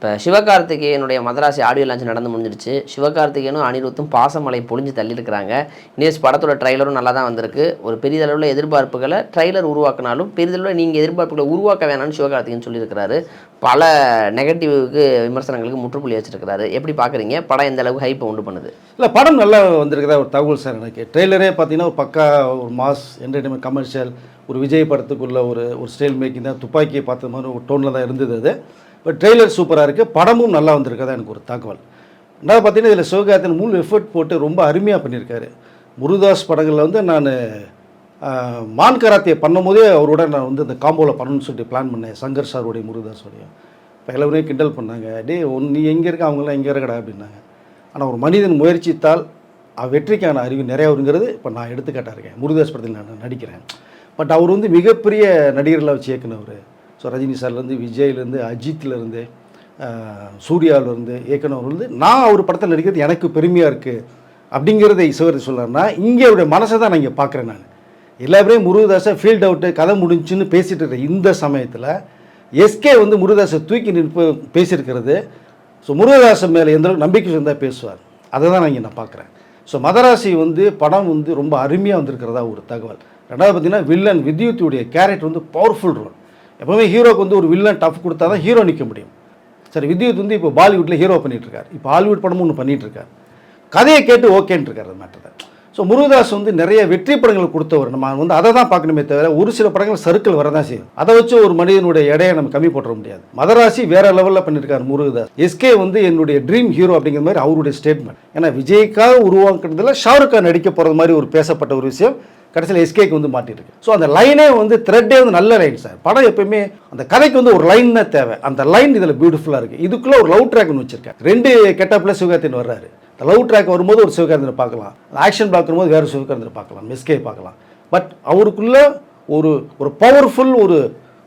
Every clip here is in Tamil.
இப்போ சிவகார்த்திகேயனுடைய மதராசி ஆடியோ லான்ச் நடந்து முடிஞ்சிருச்சு சிவகார்த்திகேயனும் அனிருத்தும் பாசமலை பொழிஞ்சு தள்ளியிருக்கிறாங்க. இனியஸ் படத்தோட ட்ரைலரும் நல்லா தான் வந்திருக்கு. ஒரு பெரிதளவில் எதிர்பார்ப்புகளை ட்ரைலர் உருவாக்கினாலும் பெரிதளவில் நீங்கள் எதிர்பார்ப்புகளை உருவாக்க வேணாம்னு சிவகார்த்திகேயன் சொல்லியிருக்கிறாரு. பல நெகட்டிவுக்கு விமர்சனங்களுக்கு முற்றுப்புள்ளி வச்சிருக்கிறாரு. எப்படி பார்க்குறீங்க படம் எந்த அளவுக்கு ஹைப்பை உண்டு பண்ணுது? இல்லை படம் நல்லா வந்திருக்குதா? ஒரு தகவல் சார் எனக்கு. ட்ரெய்லரே பார்த்தீங்கன்னா ஒரு பக்கா ஒரு மாஸ் என்டர்டைன்மெண்ட் கமர்ஷியல் ஒரு விஜய் படத்துக்குள்ள ஒரு ஒரு ஸ்டைல் மேக்கிங் தான் துப்பாக்கியை பார்த்த மாதிரி ஒரு டோனில் தான் இருந்தது அது. இப்போ ட்ரெய்லர் சூப்பராக இருக்குது படமும் நல்லா வந்திருக்கதா எனக்கு ஒரு தகவல். ரெண்டாவது பார்த்தீங்கன்னா இதில் சிவகார்த்தின் முழு எஃபர்ட் போட்டு ரொம்ப அருமையாக பண்ணியிருக்காரு. முருதாஸ் படங்களில் வந்து நான் மான் கராத்தியை பண்ணும்போதே அவரோட நான் வந்து அந்த காம்போவில் பண்ணணும்னு சொல்லிட்டு பிளான் பண்ணேன். சங்கர் சாருடைய முருகதாஸோடைய. இப்போ எல்லாருமே கிண்டல் பண்ணாங்க. டேய் ஒன் நீ எங்கே இருக்க? அவங்களாம் எங்கே இருக்கடா? அப்படின்னாங்க. ஆனால் ஒரு மனிதன் முயற்சித்தால் வெற்றிக்கான அறிவு நிறையா வருங்கிறது இப்போ நான் எடுத்துக்காட்டாக இருக்கேன். முருகதாஸ் படத்தில் நான் நடிக்கிறேன். பட் அவர் வந்து மிகப்பெரிய நடிகர்களை வச்சு இயக்குனவர். ஸோ ரஜினி சார்லேருந்து விஜய்லேருந்து அஜித்லேருந்து சூர்யாவிலேருந்து இயக்குனவர்லேருந்து நான் அவர் படத்தில் நடிக்கிறது எனக்கு பெருமையாக இருக்குது அப்படிங்கிறத சிவர் சொல்கிறாருன்னா இங்கே அவருடைய மனசை தான் நான் இங்கே பார்க்குறேன் நான். எல்லா பேரையும் ஃபீல்ட் அவுட்டு கதை முடிஞ்சுன்னு பேசிகிட்டு இருக்கிற இந்த சமயத்தில் எஸ்கே வந்து முருகதாசை தூக்கி நிற்ப பேசியிருக்கிறது. ஸோ முருகதாசன் மேலே எந்த அளவுக்கு நம்பிக்கை இருந்தால் பேசுவார். அதை தான் நான் இங்கே நான் பார்க்குறேன். ஸோ மதராசி வந்து படம் வந்து ரொம்ப அருமையாக வந்திருக்கிறதா ஒரு தகவல். ரெண்டாவது பார்த்தீங்கன்னா வில்லன் வித்யுத்துடைய கேரக்டர் வந்து பவர்ஃபுல் ரோல் எப்போவுமே ஹீரோக்கு வந்து ஒரு வில்லன் டஃப் கொடுத்தா தான் ஹீரோ நிற்க முடியும். சரி வித்யுத் வந்து இப்போ பாலிவுட்டில் ஹீரோ பண்ணிகிட்ருக்கார் இப்போ ஹாலிவுட் படமும் ஒன்று பண்ணிகிட்ருக்கார் கதையை கேட்டு ஓகேன்னு அது அந்த மேட்டரை ஸோ முருகதாஸ் வந்து நிறைய வெற்றி படங்கள் கொடுத்தவர். நம்ம வந்து அதை தான் பார்க்கணுமே தவிர ஒரு சில படங்கள் சர்க்கிள் வரதான் செய்யும். அதை வச்சு ஒரு மனிதனுடைய எடையை நம்ம கம்மி போட்டுற முடியாது. மதராசி வேற லெவலில் பண்ணியிருக்காரு முருகதாஸ். எஸ்கே வந்து என்னுடைய ட்ரீம் ஹீரோ அப்படிங்கிற மாதிரி அவருடைய ஸ்டேட்மெண்ட் ஏன்னா விஜய்க்காக உருவாக்குறதுல ஷாருக் கான் நடிக்க போகிறது மாதிரி ஒரு பேசப்பட்ட ஒரு விஷயம். கடைசியில் எஸ்கேக்கு வந்து மாட்டிருக்கு ஸோ அந்த லைனே வந்து த்ரெட்டே வந்து நல்ல லைன் சார் படம் எப்பயுமே அந்த கதைக்கு வந்து ஒரு லைன் தான் தேவை. அந்த லைன் இதில் பியூட்டிஃபுல்லாக இருக்குது இதுக்குள்ளே ஒரு லவ் ட்ராக் ஒன்று வச்சிருக்கேன். ரெண்டு கெட்டப்பில் சிவகார்த்தின் வர்றாரு. அந்த லவ் ட்ராக் வரும்போது ஒரு சிவகார்த்தினை பார்க்கலாம். ஆக்ஷன் பார்க்கும்போது வேறு சிவகார்த்தினை பார்க்கலாம். எஸ்கே பார்க்கலாம். பட் அவருக்குள்ளே ஒரு ஒரு பவர்ஃபுல் ஒரு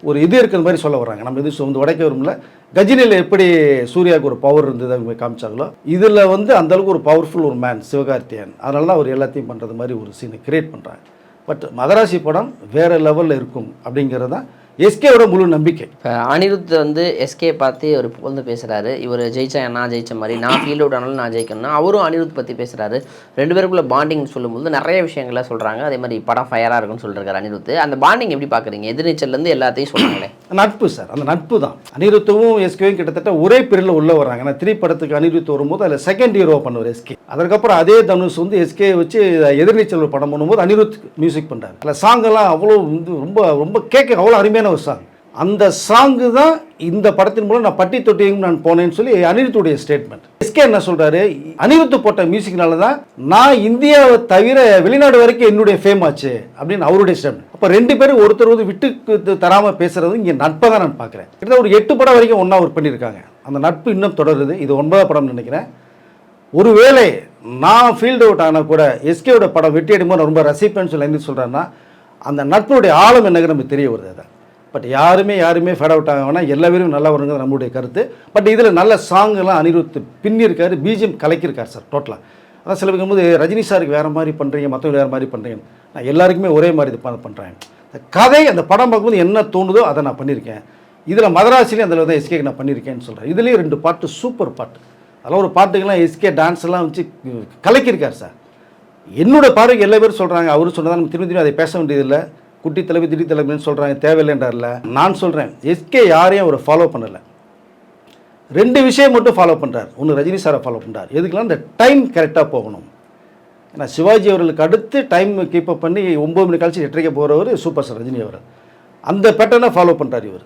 ஒரு இது இருக்கிற மாதிரி சொல்ல வர்றாங்க. நம்ம இது வந்து உடைக்க வரும்ல கஜினியில் எப்படி சூர்யாவுக்கு ஒரு பவர் இருந்தது அவங்க காமிச்சாங்களோ இதில் வந்து அந்தளவுக்கு ஒரு பவர்ஃபுல் ஒரு மேன் சிவகார்த்தியன் அதனால தான் அவர் எல்லாத்தையும் பண்ணுறது மாதிரி ஒரு சீனை கிரியேட் பண்ணுறாங்க பட் மதராசி படம் வேறு லெவலில் இருக்கும் அப்படிங்கிறது தான் எஸ்கேவோட முழு நம்பிக்கை. இப்போ அனிருத் வந்து எஸ்கே பார்த்து ஒரு புகழ்ந்து பேசுகிறாரு இவர் ஜெயிச்சா நான் ஜெயிச்ச மாதிரி நான் ஃபீல்ட் ஆனாலும் நான் ஜெயிக்கணும்னா அவரும் அனிருத் பற்றி பேசுகிறாரு ரெண்டு பேருக்குள்ள பாண்டிங் சொல்லும்போது நிறைய விஷயங்களை சொல்கிறாங்க அதே மாதிரி படம் ஃபயராக இருக்குன்னு சொல்லிருக்காரு அனிருத். அந்த பாண்டிங் எப்படி பார்க்குறீங்க எதிர்நீச்சல்லேருந்து எல்லாத்தையும் சொல்கிறாங்களே நட்பு சார் அந்த நட்பு தான். அனிருத்துவும் எஸ்கேவும் கிட்டத்தட்ட ஒரே பீரியடில் உள்ள வராங்க ஏன்னா த்ரீ படத்துக்கு அனிருத் வரும்போது அதில் செகண்ட் ஹீரோ பண்ணுவார் எஸ்கே. அதற்கப்புறம் அதே தனுஷ் வந்து எஸ்கே வச்சு எதிர்நீச்சல் படம் பண்ணும்போது அனிருத் மியூசிக் பண்ணுறாரு அதில் சாங்கெல்லாம் அவ்வளோ வந்து ரொம்ப ரொம்ப கேட்க அவ்வளோ அருமையான ஒரு சாங் அந்த சாங்கு தான் இந்த படத்தின் மூலம் நான் பட்டி தொட்டியும் நான் போனேன்னு சொல்லி அனிருத்துடைய ஸ்டேட்மெண்ட் எஸ்கே என்ன சொல்றாரு? அனிருத்து போட்ட மியூசிக்னால தான் நான் இந்தியாவை தவிர வெளிநாடு வரைக்கும் என்னுடைய ஃபேம் ஆச்சு அப்படின்னு அவருடைய ஸ்டேட்மெண்ட் அப்போ ரெண்டு பேரும் ஒருத்தர் வந்து விட்டு தராமல் பேசுறது இங்கே நட்பை தான் நான் பார்க்குறேன். கிட்டத்தட்ட ஒரு எட்டு படம் வரைக்கும் ஒன்றா ஒர்க் பண்ணியிருக்காங்க. அந்த நட்பு இன்னும் தொடருது. இது ஒன்பதாம் படம்னு நினைக்கிறேன். ஒருவேளை நான் ஃபீல்டு அவுட் ஆனால் கூட எஸ்கேவோட படம் வெட்டி அடிமோ நான் ரொம்ப ரசிப்பேன்னு சொல்லி என்ன சொல்கிறேன்னா அந்த நட்புடைய ஆழம் என்னங்க நமக்கு தெரிய வருது அதை பட் யாருமே யாருமே ஃபேட் அவுட் ஆகணும்னா எல்லா பேரும் நல்லா வருங்கிறது நம்மளுடைய கருத்து. பட் இதில் நல்ல சாங்கெல்லாம் அனிருத் பின்னிருக்காரு பிஜிஎம் கலக்கியிருக்கார் சார் டோட்டலாக அதான் சில போது ரஜினி சாருக்கு வேறு மாதிரி பண்ணுறீங்க மற்றவங்க வேறு மாதிரி பண்ணுறீங்க நான் எல்லாருக்குமே ஒரே மாதிரி இது பண்ணுறேன் இந்த கதை அந்த படம் பார்க்கும்போது என்ன தோணுதோ அதை நான் பண்ணியிருக்கேன் இதில் மதராசிலையும் அந்த தான் எஸ்கேக்கு நான் பண்ணியிருக்கேன்னு சொல்கிறேன் இதுலேயும் ரெண்டு பாட்டு சூப்பர் பாட்டு. அதெல்லாம் ஒரு பாட்டுக்கெல்லாம் எஸ்கே டான்ஸ் எல்லாம் வச்சு கலக்கியிருக்கார் சார் என்னோட பார்வைக்கு எல்லா பேரும் சொல்கிறாங்க அவரு சொன்னதான் நம்ம திரும்பி திரும்பி அதை பேச வேண்டியதில்லை. குட்டி தலைவி திடீர் தலைவின்னு சொல்கிறாங்க தேவையில்லைன்றார்ல. நான் சொல்கிறேன் எஸ்கே யாரையும் அவர் ஃபாலோ பண்ணலை. ரெண்டு விஷயம் மட்டும் ஃபாலோ பண்ணுறார் ஒன்று ரஜினி சாரை ஃபாலோ பண்ணுறார் எதுக்குலாம் இந்த டைம் கரெக்டாக போகணும். ஏன்னா சிவாஜி அவர்களுக்கு அடுத்து டைம் கீப் அப் பண்ணி ஒம்பது மணி கழிச்சு எட்டரைக்கு போகிறவர் சூப்பர் ஸ்டார் ரஜினி அவர். அந்த பேட்டர்னை ஃபாலோ பண்ணுறார் இவர்.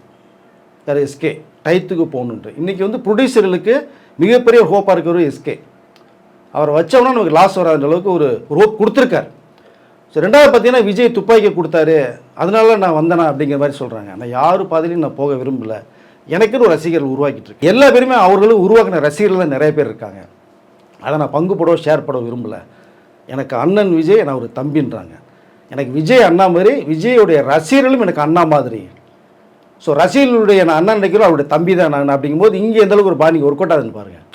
யார்? எஸ்கே. டயத்துக்கு போகணுன்ட்டு இன்றைக்கி வந்து ப்ரொடியூசர்களுக்கு மிகப்பெரிய ஹோப்பாக இருக்கிறவர் எஸ்கே. அவரை வச்சோம்னா நமக்கு லாஸ் வராத அளவுக்கு ஒரு ஹோப் கொடுத்துருக்கார். ஸோ ரெண்டாவது பார்த்தீங்கன்னா விஜய் துப்பாக்கி கொடுத்தாரு. அதனால நான் வந்தேனா அப்படிங்கிற மாதிரி சொல்கிறாங்க நான் யார் பாதையிலையும் நான் போக விரும்பலை. எனக்குன்னு ஒரு ரசிகர்கள் உருவாக்கிட்டு இருக்கு. எல்லா பேருமே அவர்களும் உருவாக்கின ரசிகர்கள் நிறைய பேர் இருக்காங்க. அதை நான் பங்கு ஷேர் பட விரும்பல. எனக்கு அண்ணன் விஜய் நான் ஒரு தம்பின்றாங்க. எனக்கு விஜய் அண்ணா மாதிரி விஜயோடைய ரசிகர்களும் எனக்கு அண்ணா மாதிரி. ஸோ ரசிகர்களுடைய நான் அண்ணன் நினைக்கிறோம் அவருடைய தம்பி தான் நான் அப்படிங்கும்போது இங்கே எந்தளவுக்கு ஒரு பாணி ஒர்க் அவுட் ஆகுதுன்னு பாருங்கள்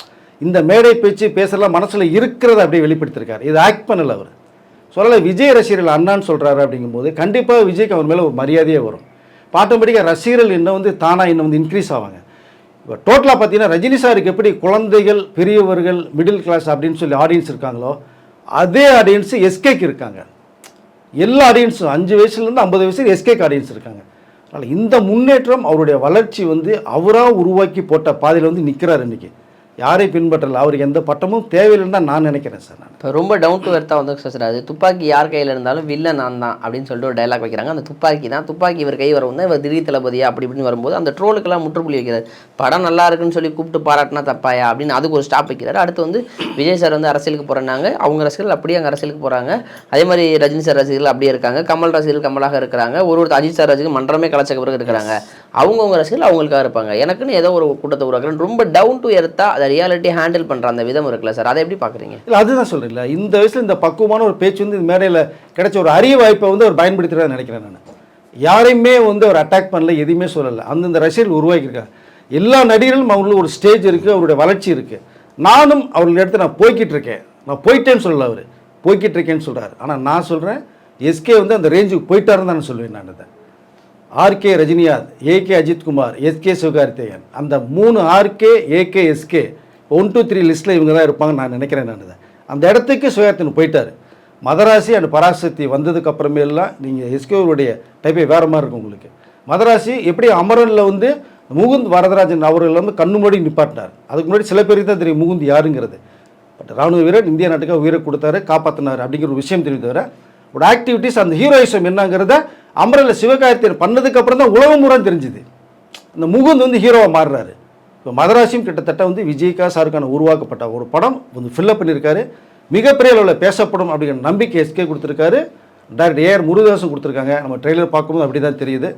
இந்த மேடை பேச்சு பேசலாம் மனசில் இருக்கிறத அப்படியே வெளிப்படுத்திருக்காரு. இது ஆக்ட் பண்ணலை அவர். சொல்லலை விஜய் ரசிகர்கள் அண்ணான்னு சொல்கிறாரு அப்படிங்கும்போது கண்டிப்பாக விஜய்க்கு அவர் மேலே ஒரு மரியாதையே வரும். இப்போ ரசிகர்கள் இன்னும் வந்து தானாக இன்னும் வந்து இன்க்ரீஸ் ஆவாங்க. இப்போ டோட்டலாக பார்த்தீங்கன்னா ரஜினி சாருக்கு எப்படி குழந்தைகள் பெரியவர்கள் மிடில் கிளாஸ் அப்படின்னு சொல்லி ஆடியன்ஸ் இருக்காங்களோ அதே ஆடியன்ஸு எஸ்கேக்கு இருக்காங்க. எல்லா ஆடியன்ஸும் அஞ்சு வயசுலேருந்து ஐம்பது வயசு எஸ்கேக்கு ஆடியன்ஸ் இருக்காங்க. அதனால் இந்த முன்னேற்றம் அவருடைய வளர்ச்சி வந்து அவராக உருவாக்கி போட்ட பாதையில் வந்து நிற்கிறார் இன்றைக்கி யாரை பின்பற்றல அவருக்கு எந்த பட்டமும் தேவையில்லைன்னு தான் நான் நினைக்கிறேன் சார் நான். இப்போ ரொம்ப டவுன் டு எர்த்தாக வந்து சார் அது துப்பாக்கி யார் கையில் இருந்தாலும் வில்லன் நான் தான் அப்படின்னு சொல்லிட்டு ஒரு டைலாக் வைக்கிறாங்க. அந்த துப்பாக்கி தான் துப்பாக்கி இவர் கை வரவும் தான் இவர் திடீர் தளபதியா அப்படி இப்படின்னு வரும்போது அந்த ட்ரோலுக்கெல்லாம் முற்றுப்புள்ளி வைக்கிறார். படம் நல்லா இருக்குன்னு சொல்லி கூப்பிட்டு பாராட்டினா தப்பாயா அப்படின்னு அதுக்கு ஒரு ஸ்டாப் வைக்கிறாரு. அடுத்து வந்து விஜய் சார் வந்து அரசியலுக்கு போகிறாங்க அவங்க ரசிகர்கள் அப்படியே அங்கே அரசியலுக்கு போகிறாங்க அதே மாதிரி ரஜினி சார் ரசிகர்கள் அப்படியே இருக்காங்க. கமல் ரசிகர்கள் கமலாக இருக்கிறாங்க. ஒரு ஒருத்தர் அஜித் சார் ரசிகர்கள் மன்றமே கலச்ச பிறகு இருக்கிறாங்க. அவங்கவுங்க ரசிகர்கள் அவங்களுக்காக இருப்பாங்க. எனக்குன்னு ஏதோ ஒரு கூட்டத்தை உருவாக்குறேன் ரொம்ப டவுன் டு எர்த்தா அதை ரியாலிட்டி ஹேண்டில் பண்ணுற அந்த விதம் இருக்குல்ல சார் அதை எப்படி பார்க்குறீங்க இல்லை அதுதான் சொல்கிறீங்களா இந்த வயசில் இந்த பக்குவமான ஒரு பேச்சு வந்து இந்த மேடையில் கிடைச்ச ஒரு அரிய வாய்ப்பை வந்து அவர் பயன்படுத்துகிறான்னு நினைக்கிறேன் நான். யாரையுமே வந்து அவர் அட்டாக் பண்ணல எதுவுமே சொல்லலை. அந்தந்த ரசிகர்கள் உருவாக்கியிருக்காங்க. எல்லா நடிகர்களும் அவங்களுக்கு ஒரு ஸ்டேஜ் இருக்குது அவருடைய வளர்ச்சி இருக்குது நானும் அவர்கள் இடத்துல நான் போய்கிட்டு இருக்கேன். நான் போயிட்டேன்னு சொல்லல அவர். போய்கிட்டு இருக்கேன்னு சொல்கிறார் ஆனால் நான் சொல்கிறேன் எஸ்கே வந்து அந்த ரேஞ்சுக்கு போயிட்டாருன்னு தான் சொல்லுவேன் நான் அதை RK Rajinikanth AK Ajith Kumar SK Sivakarthikeyan. அந்த மூணு RK AK SK one two three லிஸ்ட்டில் இவங்க தான் இருப்பாங்கன்னு நான் நினைக்கிறேன் நான். இதை. அந்த இடத்துக்கு சிவகார்த்திகன் போயிட்டார். மதராசி அண்ட் பராசக்தி வந்ததுக்கு நீங்கள் எஸ்கேவருடைய டைப்பே வேறு மாதிரி இருக்கும் உங்களுக்கு. மதராசி எப்படி அமரனில் வந்து முகுந்த் வரதராஜன் அவர்கள் வந்து கண்ணு முன்னாடி நிப்பாட்டினார். அதுக்கு முன்னாடி சில பேருக்கு தான் தெரியும் முகுந்த் யாருங்கிறது. பட் ராணுவ வீரர் இந்திய நாட்டுக்காக உயிரை கொடுத்தாரு காப்பாற்றினார் அப்படிங்கிற ஒரு விஷயம் தெரியும் தவிர ஒரு ஆக்டிவிட்டிஸ் அந்த ஹீரோயிசம் என்னங்கிறத அமரனில் சிவகாயத்தியர் பண்ணதுக்கு அப்புறம் தான் உலகம் முறை தெரிஞ்சுது. இந்த முகுந்த் வந்து ஹீரோவாக மாறுறாரு. இப்போ மதராசியும் கிட்டத்தட்ட வந்து விஜய்கா சாருக்கான உருவாக்கப்பட்ட ஒரு படம் வந்து ஃபில்லப் பண்ணியிருக்காரு மிகப்பெரிய அளவில் பேசப்படும் அப்படிங்கிற நம்பிக்கை எஸ்கே கொடுத்துருக்காரு. டைரக்டர் ஏஆர் முருகதாசும் கொடுத்துருக்காங்க. நம்ம ட்ரெய்லர் பார்க்கும்போது அப்படி தான் தெரியுது.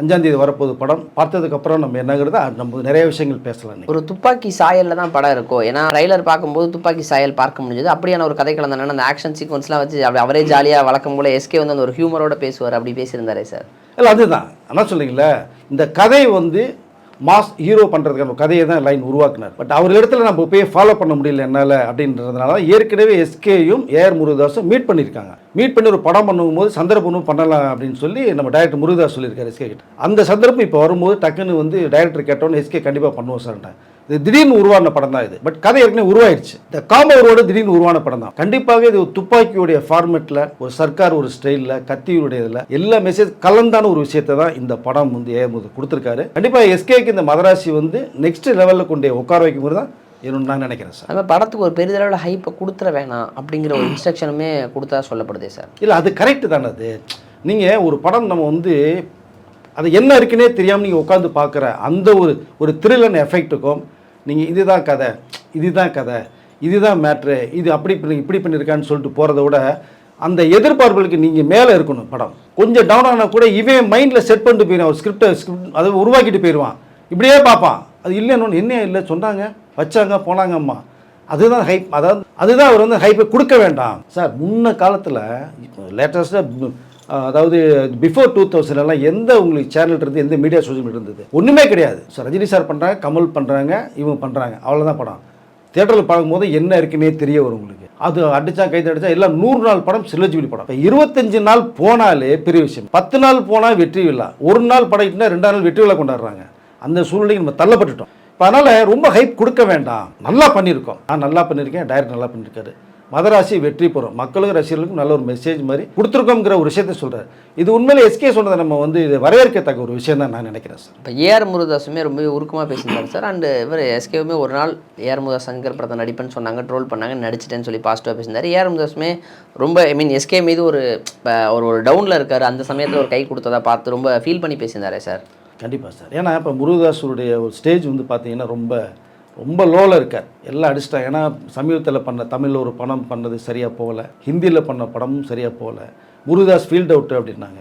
அஞ்சாந்தேதி வரப்போகுது படம். பார்த்ததுக்கப்புறம் நம்ம என்னங்கிறத நம்ம நிறைய விஷயங்கள் பேசலாம். ஒரு துப்பாக்கி சாயல்ல தான் படம் இருக்கும் ஏன்னா ட்ரைலர் பார்க்கும்போது துப்பாக்கி சாயல் பார்க்க முடிஞ்சது. அப்படியான ஒரு கதை கலந்தானே அந்த ஆக்ஷன் சீக்வன்ஸ்லாம் வச்சு அப்படி அவரே ஜாலியாக வழக்கம் போல எஸ்கே வந்து அந்த ஒரு ஹியூமரோட பேசுவார். அப்படி பேசியிருந்தாரே சார் இல்லை அதுதான். அதான் சொல்றீங்களே இந்த கதை வந்து மாஸ் ஹீரோ பண்ணுறதுக்கான கதையை தான் லைன் உருவாக்குனார். பட் அவர் இடத்துல நம்ம போய் ஃபாலோ பண்ண முடியல என்னால் அப்படின்றதுனால தான் ஏற்கனவே எஸ்கேயும் ஏஆர் முருகதாஸும் மீட் பண்ணியிருக்காங்க. மீட் பண்ணி ஒரு படம் பண்ணும்போது சந்தர்ப்பமும் பண்ணலாம் அப்படின்னு சொல்லி நம்ம டைரக்டர் முருகதாஸ் சொல்லியிருக்காரு எஸ்கே கிட்ட. அந்த சந்தர்ப்பம் இப்போ வரும்போது டக்குன்னு வந்து டைரக்டர் கேட்டோன்னு எஸ்கே கண்டிப்பாக பண்ணுவோம் சார்ட்டேன் இது திடீர்னு உருவான படம் தான் இது. பட் கதை ஏற்கனவே உருவாயிருச்சு. இந்த காம்பவரோட திடீர்னு உருவான படம் தான். கண்டிப்பாக இது ஒரு துப்பாக்கியுடைய ஃபார்மேட்டில் ஒரு சர்க்கார் ஒரு ஸ்டைலில் கத்தியுடைய இதில் எல்லா மெசேஜ் கலந்தான ஒரு விஷயத்தை தான் இந்த படம் வந்து ஏமுது கொடுத்துருக்காரு. கண்டிப்பாக எஸ்கேக்கு இந்த மதராசி வந்து நெக்ஸ்ட் லெவலில் கொண்டு உட்கார வைக்கும் தான் என்னன்னு நான் நினைக்கிறேன் சார் அந்த படத்துக்கு ஒரு பெரிதளவில் ஹைப்பை கொடுத்துற வேணாம் அப்படிங்கிற ஒரு இன்ஸ்ட்ரக்ஷனுமே கொடுத்தா சொல்லப்படுதே சார் இல்லை அது கரெக்டு தானே அது. நீங்கள் ஒரு படம் நம்ம வந்து அது என்ன இருக்குன்னே தெரியாமல் நீங்கள் உட்காந்து பார்க்குற அந்த ஒரு ஒரு த்ரில்லன் எஃபெக்ட்டுக்கும் நீங்கள் இதுதான் கதை இதுதான் கதை இதுதான் மேட்ரு இது அப்படி பண்ணி இப்படி பண்ணியிருக்கான்னு சொல்லிட்டு போகிறத விட அந்த எதிர்பார்ப்புகளுக்கு நீங்கள் மேலே இருக்கணும் படம். கொஞ்சம் டவுன் ஆனால் கூட இவன் மைண்டில் செட் பண்ணிட்டு போயிடும் ஒரு ஸ்கிரிப்டை ஸ்கிரிப்ட் அதை உருவாக்கிட்டு போயிடுவான். இப்படியே பார்ப்பான். அது இல்லைன்னு என்ன இல்லை சொன்னாங்க. வச்சாங்க போனாங்கம்மா. அதுதான் ஹைப் அதாவது அதுதான் அவர் வந்து ஹைப்பை கொடுக்க வேண்டாம். சார் முன்ன காலத்தில் லேட்டஸ்ட்டாக அதாவது பிஃபோர் டூ தௌசண்ட்லாம் எந்த உங்களுக்கு சேனல் இருந்து எந்த மீடியா சோஷியல் மீடியா இருந்தது? ஒன்றுமே கிடையாது. சார் ரஜினி சார் பண்ணுறாங்க கமல் பண்ணுறாங்க இவங்க பண்ணுறாங்க அவ்வளோதான் படம். தேட்டரில் பார்க்கும்போது என்ன இருக்குன்னே தெரிய வரும் உங்களுக்கு. அது அடிச்சா கைது அடிச்சா எல்லாம் நூறு நாள் படம் சில்லஜிபிலி படம். இப்போ இருபத்தஞ்சு நாள் போனாலே பெரிய விஷயம். பத்து நாள் போனால் வெற்றி விழா. ஒரு நாள் படைக்கிட்டா ரெண்டாம் நாள் வெற்றி விழா கொண்டாடுறாங்க. அந்த சூழ்நிலைக்கு நம்ம தள்ளப்பட்டுட்டோம். இப்போ அதனால் ரொம்ப ஹைப் கொடுக்க வேண்டாம். நல்லா பண்ணியிருக்கோம். நான் நல்லா பண்ணியிருக்கேன் டைரக்ட் நல்லா பண்ணியிருக்காரு. மதராசி வெற்றி பெறும். மக்களுக்கும் ரசிகர்களுக்கும் நல்ல ஒரு மெசேஜ் மாதிரி கொடுத்துருக்கோங்கிற ஒரு விஷயத்த சொல்கிறார் இது உண்மையிலே எஸ்கே சொன்னதை நம்ம வந்து இது வரவேற்கத்தக்க ஒரு விஷயம் தான் நான் நினைக்கிறேன் சார். இப்போ ஏஆர் முருகதாஸுமே ரொம்ப உருக்கமாக பேசியிருந்தாரு சார். அண்டு இவர் எஸ்கேவுமே ஒரு நாள் ஏஆர் முருகதாஸ் சங்கர் படத்தை நடிப்பேன்னு சொன்னாங்க ட்ரோல் பண்ணாங்க நடிச்சிட்டேன்னு சொல்லி பாசிட்டிவாக பேசியிருந்தாரு. ஏஆர் முருகதாஸுமே ரொம்ப ஐ மீன் எஸ்கே மீது ஒரு ஒரு ஒரு டவுனில் இருக்கார். அந்த சமயத்தில் ஒரு கை கொடுத்ததா பார்த்து ரொம்ப ஃபீல் பண்ணி பேசியிருந்தாரே சார். கண்டிப்பாக சார். ஏன்னா இப்போ முருகதாஸுடைய ஒரு ஸ்டேஜ் வந்து பார்த்தீங்கன்னா ரொம்ப ரொம்ப லோவில் இருக்கார். எல்லாம் அடிச்சிட்டாங்க. ஏன்னா சமீபத்தில் பண்ண தமிழில் ஒரு படம் பண்ணது சரியாக போகல. ஹிந்தியில் பண்ண படமும் சரியாக போகல. முருகதாஸ் ஃபீல்ட் அவுட் அப்படின்னாங்க.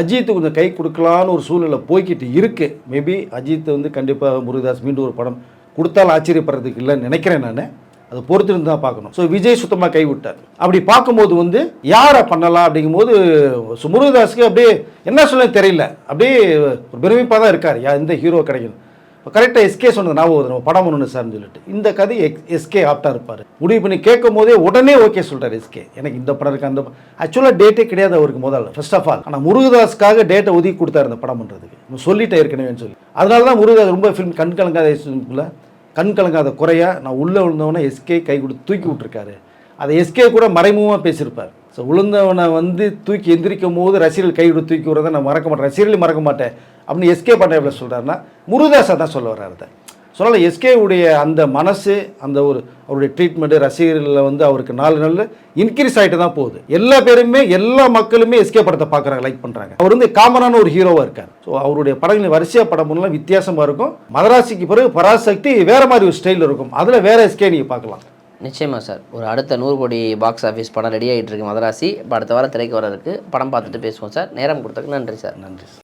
அஜித்து கொஞ்சம் கை கொடுக்கலான்னு ஒரு சூழ்நிலை போய்கிட்டு இருக்குது மேபி அஜித் வந்து கண்டிப்பாக முருகதாஸ் மீண்டும் ஒரு படம் கொடுத்தாலும் ஆச்சரியப்படுறதுக்கு இல்லைன்னு நினைக்கிறேன் நான். அதை பொறுத்திருந்து தான் பார்க்கணும். ஸோ விஜய் சுத்தமாக கைவிட்டார் அப்படி பார்க்கும்போது வந்து யாரை பண்ணலாம் அப்படிங்கும்போது முருகதாஸுக்கு அப்படியே என்ன சொல்ல தெரியல. அப்படியே ஒரு பெருமிப்பாக தான் இருக்கார். யா எந்த ஹீரோ கிடைக்கணும். இப்போ கரெக்டாக எஸ்கே சொன்னது ஞாபகம் வருது நம்ம படம் ஒன்று சார்னு சொல்லிட்டு. இந்த கதை எஸ்கே ஆப்டாக இருப்பார். முடிவு பண்ணி கேட்கும் போதே உடனே ஓகே சொல்லிட்டார் எஸ்கே எனக்கு இந்த படம் இருக்குது அந்த ஆக்சுவலாக டேட்டே கிடையாது அவருக்கு முதல்ல ஃபர்ஸ்ட் ஆஃப் ஆல் ஆனால் முருகதாஸ்க்காக டேட்டை ஒதுக்கி கொடுத்தாரு இந்த படம் பண்ணுறதுக்கு நான் சொல்லிட்டேன் ஏற்கனவேன்னு சொல்லி. அதனால தான் முருகதாஸ் ரொம்ப ஃபிலிம் கண் கலங்காத கண் கலங்காத குறையா நான் உள்ளே விழுந்தவனே எஸ்கே கை கொடுத்து தூக்கி விட்டுருக்காரு. அதை எஸ்கே கூட மறைமுகமாக பேசியிருப்பார். ஸோ விழுந்தவனை வந்து தூக்கி எந்திரிக்கும் போது ரசிகர்கள் கை கொடுத்து தூக்கி விடுறத நான் மறக்க மாட்டேன். ரசிகர்களையும் மறக்க மாட்டேன். அப்படின்னு எஸ்கே பண்ண எப்படி சொல்கிறாருன்னா முருகதாஸை தான் சொல்ல வர்றாரு அதை. சொல்லலை எஸ்கே உடைய அந்த மனசு அந்த ஒரு அவருடைய ட்ரீட்மெண்ட்டு ரசிகர்களில் வந்து அவருக்கு நாலு நாள் இன்க்ரீஸ் ஆகிட்டு தான் போகுது. எல்லா பேருமே எல்லா மக்களுமே எஸ்கே படத்தை பார்க்குறாங்க லைக் பண்ணுறாங்க அவர் வந்து காமனான ஒரு ஹீரோவாக இருக்கார். ஸோ அவருடைய படங்களின் வரிசையாக படம் பண்ணலாம் வித்தியாசமாக இருக்கும். மதராசிக்கு பிறகு பராசக்தி வேற மாதிரி ஒரு ஸ்டைல் இருக்கும். அதில் வேற எஸ்கே நீங்கள் பார்க்கலாம். நிச்சயமா சார். ஒரு அடுத்த நூறு கோடி பாக்ஸ் ஆஃபீஸ் படம் ரெடி ஆகிட்டு இருக்கு மதராசி. அடுத்த வாரம் திரைக்கு வர படம் பார்த்துட்டு பேசுவோம் சார். நேரம் கொடுத்ததுக்கு நன்றி சார். நன்றி